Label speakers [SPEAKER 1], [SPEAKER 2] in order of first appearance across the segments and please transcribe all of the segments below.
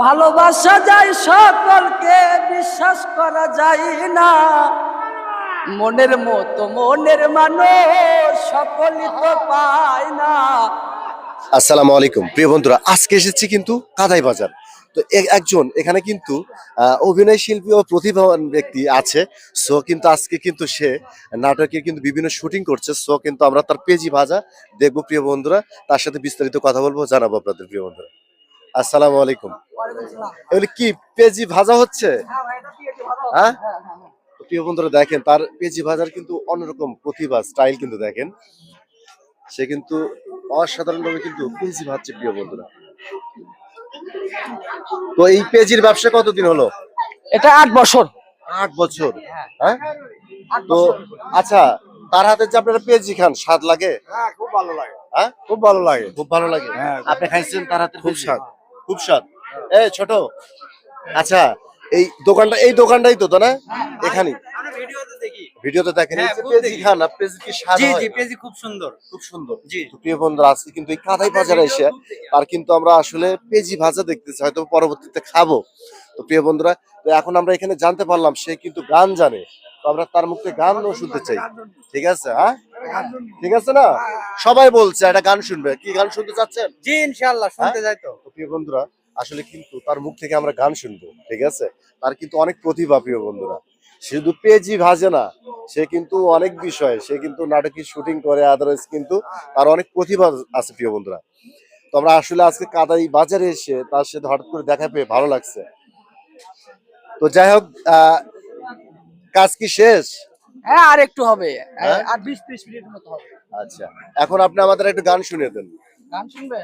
[SPEAKER 1] ভালোবাসা যায় সকলকে, বিশ্বাস করা যায় না। মনের মতো মনের মানুষ সকলই তো পায় না।
[SPEAKER 2] আসসালামু আলাইকুম। প্রিয় বন্ধুরা, আজকে এসেছি কিন্তু কাদাই বাজার। তো একজন, এখানে কিন্তু অভিনয় শিল্পী ও প্রতিভাবান ব্যক্তি আছে। সো কিন্তু আজকে কিন্তু সে নাটকে কিন্তু বিভিন্ন শুটিং করছে। সো কিন্তু আমরা তার পেজি ভাজা দেখব, প্রিয় বন্ধুরা। তার সাথে বিস্তারিত কথা বলব, জানাব আপনাদের, প্রিয় বন্ধুরা। আসসালামু আলাইকুম। এগুলি কি পেজি ভাজা হচ্ছে? হ্যাঁ? প্রিয় বন্ধুরা দেখেন তার পেজি ভাজার কিন্তু অন্যরকম প্রতিভা স্টাইল কিন্তু দেখেন। সে কিন্তু অসাধারণভাবে কিন্তু পেজি ভাজছে প্রিয় বন্ধুরা। তো এই পেজির ব্যবসা কতদিন হলো?
[SPEAKER 1] এটা আট বছর।
[SPEAKER 2] আট বছর হ্যাঁ। তো আচ্ছা তার হাতে যে আপনারা পেজি খান স্বাদ লাগে?
[SPEAKER 3] হ্যাঁ খুব ভালো লাগে।
[SPEAKER 2] হ্যাঁ?
[SPEAKER 3] খুব ভালো লাগে।
[SPEAKER 2] খুব ভালো লাগে।
[SPEAKER 3] হ্যাঁ।
[SPEAKER 2] আপনি খাইছেন তার হাতে
[SPEAKER 3] খুব স্বাদ।
[SPEAKER 2] খুব স্বাদ। এই ছোট। আচ্ছা এই দোকানটা এই দোকানটাই তো তো না? এখানেই।
[SPEAKER 3] ভিডিওতে দেখি
[SPEAKER 2] দেখেন এই
[SPEAKER 3] হ্যাঁ,
[SPEAKER 2] যে
[SPEAKER 3] খুব
[SPEAKER 2] পেজি খান আর পেজি কি স্বাদ
[SPEAKER 3] জি জি পেজি খুব সুন্দর।
[SPEAKER 2] খুব সুন্দর।
[SPEAKER 3] জি।
[SPEAKER 2] প্রিয় বন্ধুরা আজকে কিন্তু এই কাদাই বাজারে এসে আর কিন্তু আমরা আসলে পেজি ভাজা দেখতেছি হয়তো পরবর্তীতে খাব। তো প্রিয় বন্ধুরা তো এখন আমরা এখানে জানতে পারলাম সে কিন্তু গান জানে। তো আমরা তার মুখে গানও শুনতে চাই। ঠিক আছে হ্যাঁ? ঠিক আছে না? সবাই বলছে একটা গান শুনবে। কি গান শুনতে চাচ্ছেন?
[SPEAKER 3] জি ইনশাআল্লাহ শুনতে যাই তো
[SPEAKER 2] তো। প্রিয় বন্ধুরা আসলে কিন্তু তার মুখ থেকে আমরা গান শুনব ঠিক আছে? তার কিন্তু অনেক প্রতিভা প্রিয় বন্ধুরা। সে শুধু পেজি ভাজে না সে কিন্তু অনেক বিষয় সে কিন্তু নাটকের শুটিং করে আদারওয়াইজ কিন্তু তার অনেক প্রতিভা আছে প্রিয় বন্ধুরা। তো আমরা আসলে আজকে কাদাই বাজারে এসে তার সাথে হঠাৎ করে দেখা পেয়ে ভালো লাগছে। তো যাই হোক কাজ কি শেষ?
[SPEAKER 1] হ্যাঁ আর একটু হবে।
[SPEAKER 2] হ্যাঁ?
[SPEAKER 1] আর বিশ ত্রিশ মিনিট মতো হবে।
[SPEAKER 2] আচ্ছা এখন আপনি আমাদের একটু গান শুনিয়ে দেন।
[SPEAKER 1] গান শুনবে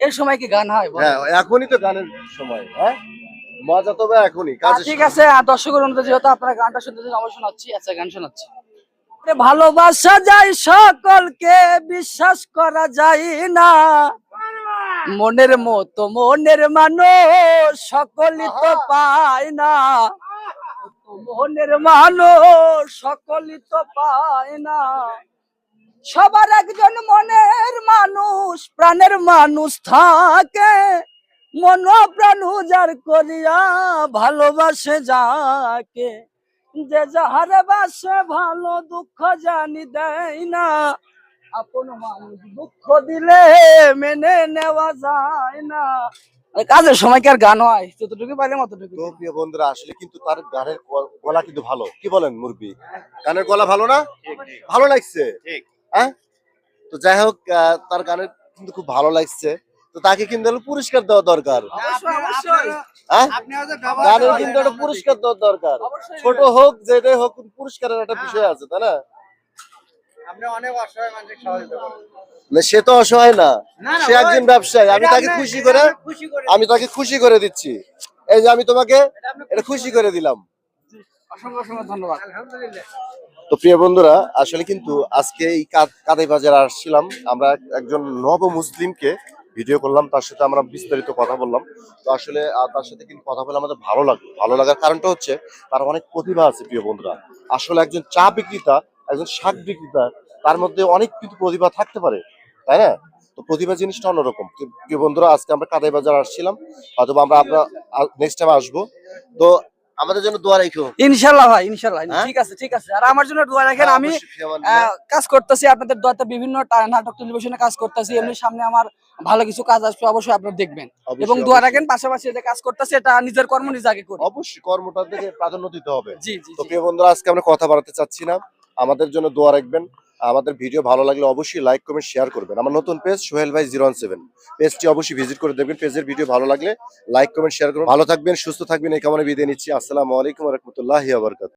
[SPEAKER 1] এই সময় কি গান হয়
[SPEAKER 2] হ্যাঁ এখনই তো গানের সময় হ্যাঁ? মজা তবে এখনই
[SPEAKER 1] ঠিক আছে আর দর্শকের অনুরোধে যেহেতু আপনারা গানটা শুনতেছেন শোনাচ্ছি আচ্ছা গান শোনাচ্ছি। ভালোবাসা যায় সকলকে বিশ্বাস করা যায় না। মনের মতো মনের মানুষ সকলই তো পায় না। মনের মানুষ সকলই তো পায় না। সবার একজন মনের মানুষ প্রাণের মানুষ থাকে। মন প্রাণ উজাড় করিয়া ভালোবাসে যাকে। যে যাহারে বাসে ভালো দুঃখ জানি দেয় না। আপন মানুষ দুঃখ দিলে মেনে নেওয়া যায় না। কাজের সময় কি আর গান হয়? যতটুকু পাইলাম অতটুকু
[SPEAKER 2] তো প্রিয় বন্ধুরা আসলে কিন্তু তার গানের গলা কিন্তু ভালো। কি বলেন মুরবি গানের গলা ভালো না? ভালো লাগছে?
[SPEAKER 3] ঠিক।
[SPEAKER 2] হ্যাঁ? তো যাই হোক আহ, তার গানের কিন্তু খুব ভালো লাগছে। তো তাকে কিন্তু পুরস্কার দেওয়া দরকার।
[SPEAKER 1] অবশ্যই, অবশ্যই।
[SPEAKER 2] হ্যাঁ? গানের কিন্তু একটা পুরস্কার দেওয়া দরকার। ছোট হোক যেটাই হোক পুরস্কারের একটা বিষয় আছে তাই না? সে তো অসহায় না। সে একজন ব্যবসায়ী। আমি তাকে খুশি করে আমি তাকে খুশি করে দিচ্ছি। এই যে আমি তোমাকে
[SPEAKER 3] এটা
[SPEAKER 2] এটা খুশি করে দিলাম।
[SPEAKER 1] অসংখ্য অসংখ্য ধন্যবাদ।
[SPEAKER 3] আলহামদুলিল্লাহ।
[SPEAKER 2] তো প্রিয় বন্ধুরা, আসলে কিন্তু আজকে এই কাদ- কাদাই বাজারে আসছিলাম। আমরা একজন নব মুসলিমকে ভিডিও করলাম, তার সাথে আমরা বিস্তারিত কথা বললাম। তো আসলে তার সাথে কিন্তু কথা বলে আমাদের ভালো লাগল ভালো লাগার কারণটা হচ্ছে, তার অনেক প্রতিভা আছে প্রিয় বন্ধুরা। আসলে একজন চা বিক্রেতা, একজন শাক বিক্রেতা, তার মধ্যে অনেক কিন্তু প্রতিভা থাকতে পারে, তাই না? তো প্রতিভা জিনিসটা অন্যরকম। প্রিয় বন্ধুরা, আজকে আমরা কাদাই বাজার আসছিলাম হয়তো আমরা আপনার নেক্সট টাইম আসব। তো আমাদের জন্য দোয়া রাখো।
[SPEAKER 1] ইনশাল্লাহ ভাই ইনশাল্লাহ
[SPEAKER 2] হ্যাঁ?
[SPEAKER 1] ঠিক আছে ঠিক আছে। আর আমার জন্য দোয়া রাখেন আমি আহ, কাজ করতেছি আপনাদের দোয়াতে বিভিন্ন নাটক টেলিভিশনে কাজ করতেছি এমনি সামনে আমার ভালো কিছু কাজ আসবে অবশ্যই আপনারা দেখবেন। এবং দোয়া রাখেন পাশাপাশি যে কাজ করতেছি এটা নিজের কর্ম নিজে আগে করি।
[SPEAKER 2] অবশ্যই কর্মটার দিকে প্রাধান্য দিতে হবে।
[SPEAKER 1] জি জি
[SPEAKER 2] তো প্রিয় বন্ধুরা আজকে আমরা কথা বাড়াতে চাচ্ছি না। আমাদের জন্য দোয়া রাখবেন। আমাদের ভিডিও ভালো লাগলে অবশ্যই লাইক কমেন্ট শেয়ার করবেন। আমার নতুন পেজ সোহেল ভাই জিরো সেভেন পেজটি অবশ্যই ভিজিট করে দেখবেন। পেজের ভিডিও ভালো লাগলে লাইক কমেন্ট শেয়ার করবেন। ভালো থাকবেন, সুস্থ থাকবেন, এই কামনে বিদায় নিচ্ছি। আসসালামু আলাইকুম রহমতুল্লাহ আবরকাত